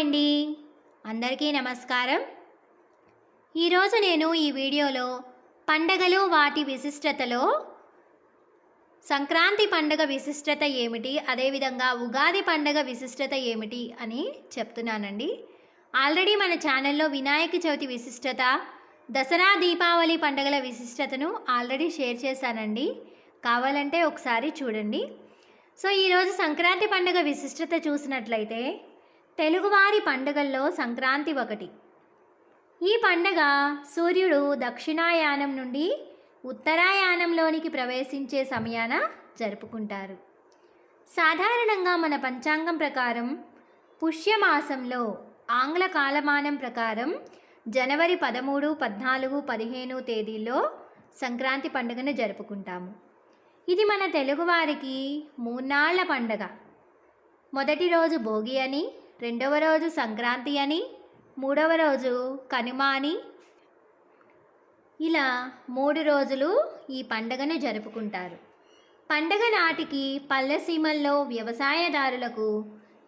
అండి. అందరికీ నమస్కారం. ఈరోజు నేను ఈ వీడియోలో పండగలు వాటి విశిష్టతలో సంక్రాంతి పండగ విశిష్టత ఏమిటి అదేవిధంగా ఉగాది పండగ విశిష్టత ఏమిటి అని చెప్తున్నానండి. ఆల్రెడీ మన ఛానల్లో వినాయక చవితి విశిష్టత దసరా దీపావళి పండగల విశిష్టతను ఆల్రెడీ షేర్ చేశానండి. కావాలంటే ఒకసారి చూడండి. సో ఈరోజు సంక్రాంతి పండుగ విశిష్టత చూసినట్లయితే తెలుగువారి పండుగల్లో సంక్రాంతి ఒకటి. ఈ పండగ సూర్యుడు దక్షిణాయానం నుండి ఉత్తరాయానంలోనికి ప్రవేశించే సమయాన జరుపుకుంటారు. సాధారణంగా మన పంచాంగం ప్రకారం పుష్యమాసంలో ఆంగ్ల కాలమానం ప్రకారం జనవరి పదమూడు పద్నాలుగు పదిహేను తేదీల్లో సంక్రాంతి పండుగను జరుపుకుంటాము. ఇది మన తెలుగువారికి మూన్నాళ్ళ పండగ. మొదటి రోజు భోగి అని రెండవ రోజు సంక్రాంతి అని మూడవ రోజు కనుమ అని. ఇలా మూడు రోజులు ఈ పండగను జరుపుకుంటారు. పండగ నాటికి పల్లెసీమల్లో వ్యవసాయదారులకు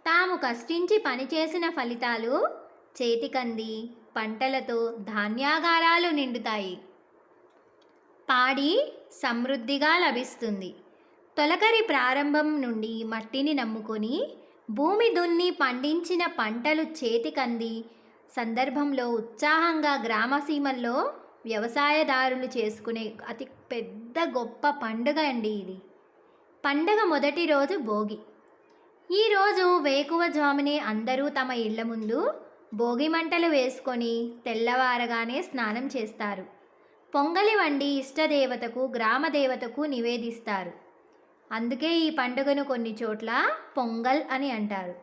తాము కష్టించి పనిచేసిన ఫలితాలు చేతికంది పంటలతో ధాన్యాగారాలు నిండుతాయి. పాడి సమృద్ధిగా లభిస్తుంది. తొలకరి ప్రారంభం నుండి మట్టిని నమ్ముకొని భూమి దున్ని పండించిన పంటలు చేతికంది. సందర్భంలో ఉత్సాహంగా గ్రామసీమల్లో వ్యవసాయదారులు చేసుకునే అతి పెద్ద గొప్ప పండుగ అండి ఇది. పండగ మొదటి రోజు భోగి. ఈరోజు వేకువజామునే అందరూ తమ ఇళ్ళ ముందు భోగి మంటలు వేసుకొని తెల్లవారగానే స్నానం చేస్తారు. పొంగలి వండి ఇష్టదేవతకు గ్రామదేవతకు నివేదిస్తారు. అందుకే ఈ పండుగను కొన్ని చోట్ల పొంగల్ అని అంటారు.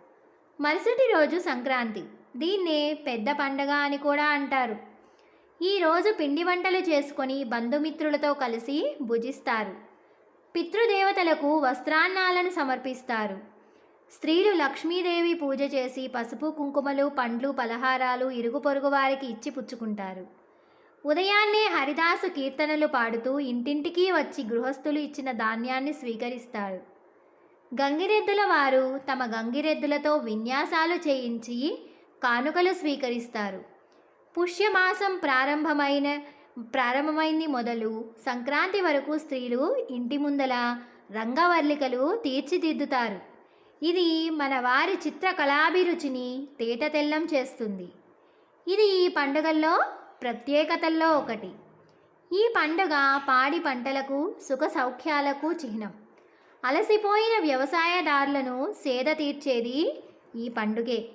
మరుసటి రోజు సంక్రాంతి. దీన్నే పెద్ద పండగ అని కూడా అంటారు. ఈరోజు పిండి వంటలు చేసుకొని బంధుమిత్రులతో కలిసి భుజిస్తారు. పితృదేవతలకు వస్త్రాన్నాలను సమర్పిస్తారు. స్త్రీలు లక్ష్మీదేవి పూజ చేసి పసుపు కుంకుమలు పండ్లు పలహారాలు ఇరుగు పొరుగు వారికి ఇచ్చి పుచ్చుకుంటారు. ఉదయాన్నే హరిదాసు కీర్తనలు పాడుతూ ఇంటింటికి వచ్చి గృహస్థులు ఇచ్చిన ధాన్యాన్ని స్వీకరిస్తారు గంగిరెద్దుల వారు తమ గంగిరెద్దులతో విన్యాసాలు చేయించి కానుకలు స్వీకరిస్తారు. పుష్యమాసం ప్రారంభమైన ప్రారంభమైంది మొదలు సంక్రాంతి వరకు స్త్రీలు ఇంటి ముందల రంగవర్లికలు తీర్చిదిద్దుతారు. ఇది మన వారి చిత్రకళాభిరుచిని తేటతెల్లం చేస్తుంది. ఇది ఈ పండుగల్లో ప్రత్యేకతల్లో ఒకటి. ఈ పండుగ పాడి పంటలకు సుఖ సౌఖ్యాలకు చిహ్నం. అలసిపోయిన వ్యవసాయదారులను సేద తీర్చేది ఈ పండుగే.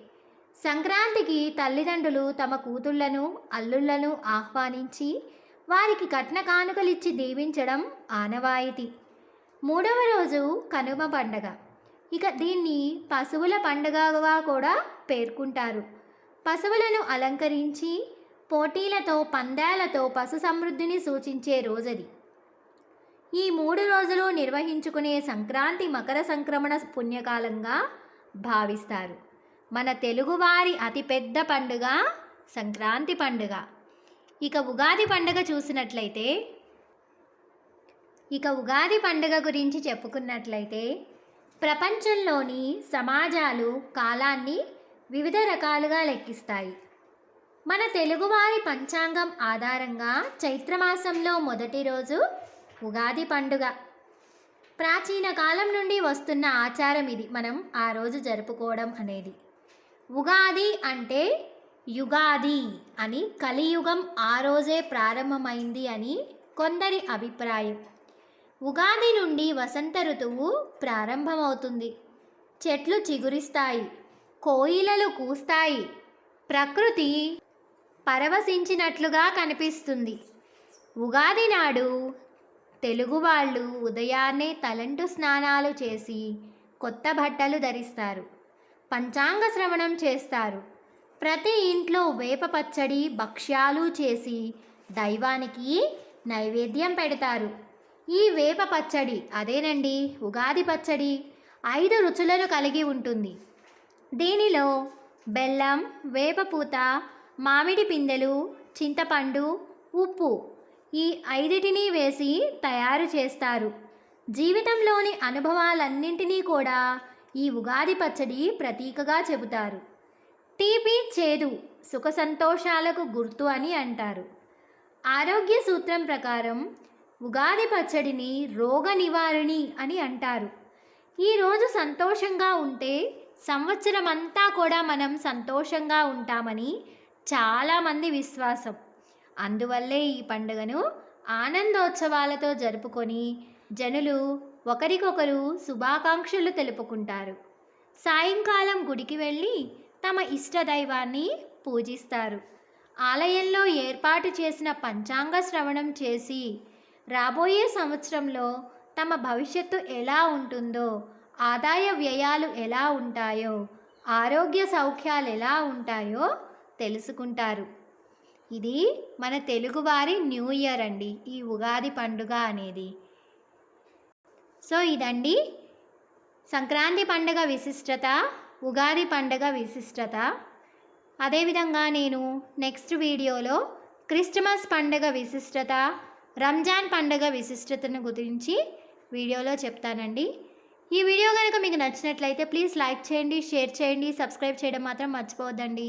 సంక్రాంతికి తల్లిదండ్రులు తమ కూతుళ్ళను అల్లుళ్ళను ఆహ్వానించి వారికి కట్న కానుకలిచ్చి దీవించడం ఆనవాయితీ. మూడవ రోజు కనుమ పండగ. ఇక దీన్ని పశువుల పండుగగా కూడా పేర్కొంటారు. పశువులను అలంకరించి పోటీలతో పందాలతో పశు సమృద్ధిని సూచించే రోజది. ఈ మూడు రోజులు నిర్వహించుకునే సంక్రాంతి మకర సంక్రమణ పుణ్యకాలంగా భావిస్తారు. మన తెలుగువారి అతిపెద్ద పండుగ సంక్రాంతి పండుగ. ఇక ఉగాది పండుగ చూసినట్లయితే ఇక ఉగాది పండుగ గురించి చెప్పుకున్నట్లయితే ప్రపంచంలోని సమాజాలు కాలాన్ని వివిధ రకాలుగా లెక్కిస్తాయి. మన తెలుగువారి పంచాంగం ఆధారంగా చైత్రమాసంలో మొదటి రోజు ఉగాది పండుగ. ప్రాచీన కాలం నుండి వస్తున్న ఆచారం ఇది. మనం ఆ రోజు జరుపుకోవడం అనేది. ఉగాది అంటే యుగాది అని కలియుగం ఆ రోజే ప్రారంభమైంది అని కొందరి అభిప్రాయం. ఉగాది నుండి వసంత ఋతువు ప్రారంభమవుతుంది. చెట్లు చిగురిస్తాయి. కోయిలలు కూస్తాయి. ప్రకృతి పరవశించినట్లుగా కనిపిస్తుంది. ఉగాది నాడు తెలుగు వాళ్ళు ఉదయాన్నే తలంటు స్నానాలు చేసి కొత్త బట్టలు ధరిస్తారు. పంచాంగ శ్రవణం చేస్తారు. ప్రతి ఇంట్లో వేప పచ్చడి భక్ష్యాలు చేసి దైవానికి నైవేద్యం పెడతారు. ఈ వేప పచ్చడి అదేనండి? ఉగాది పచ్చడి ఐదు రుచులను కలిగి ఉంటుంది. దీనిలో బెల్లం వేపపూత మామిడి పిందెలు చింతపండు ఉప్పు ఈ ఐదిటిని వేసి తయారు చేస్తారు. జీవితంలోని అనుభవాలన్నింటినీ కూడా ఈ ఉగాది పచ్చడి ప్రతీకగా చెబుతారు. తీపి చేదు సుఖ సంతోషాలకు గుర్తు అని అంటారు. ఆరోగ్య సూత్రం ప్రకారం ఉగాది పచ్చడిని రోగ నివారణి అని అంటారు. ఈరోజు సంతోషంగా ఉంటే సంవత్సరం అంతా కూడా మనం సంతోషంగా ఉంటామని చాలామంది విశ్వాసం. అందువల్లే ఈ పండుగను ఆనందోత్సవాలతో జరుపుకొని జనులు ఒకరికొకరు శుభాకాంక్షలు తెలుపుకుంటారు. సాయంకాలం గుడికి వెళ్ళి తమ ఇష్ట దైవాన్ని పూజిస్తారు. ఆలయంలో ఏర్పాటు చేసిన పంచాంగ శ్రవణం చేసి రాబోయే సంవత్సరంలో తమ భవిష్యత్తు ఎలా ఉంటుందో ఆదాయ వ్యయాలు ఎలా ఉంటాయో ఆరోగ్య సౌఖ్యాలు ఎలా ఉంటాయో తెలుసుకుంటారు. ఇది మన తెలుగువారి న్యూ ఇయర్ అండి ఈ ఉగాది పండుగ అనేది. సో ఇదండి సంక్రాంతి పండుగ విశిష్టత ఉగాది పండుగ విశిష్టత. అదేవిధంగా నేను నెక్స్ట్ వీడియోలో క్రిస్టమస్ పండుగ విశిష్టత రంజాన్ పండుగ విశిష్టతను గురించి వీడియోలో చెప్తానండి. ఈ వీడియో కనుక మీకు నచ్చినట్లయితే ప్లీజ్ లైక్ చేయండి షేర్ చేయండి సబ్స్క్రైబ్ చేయడం మాత్రం మర్చిపోవద్దండి.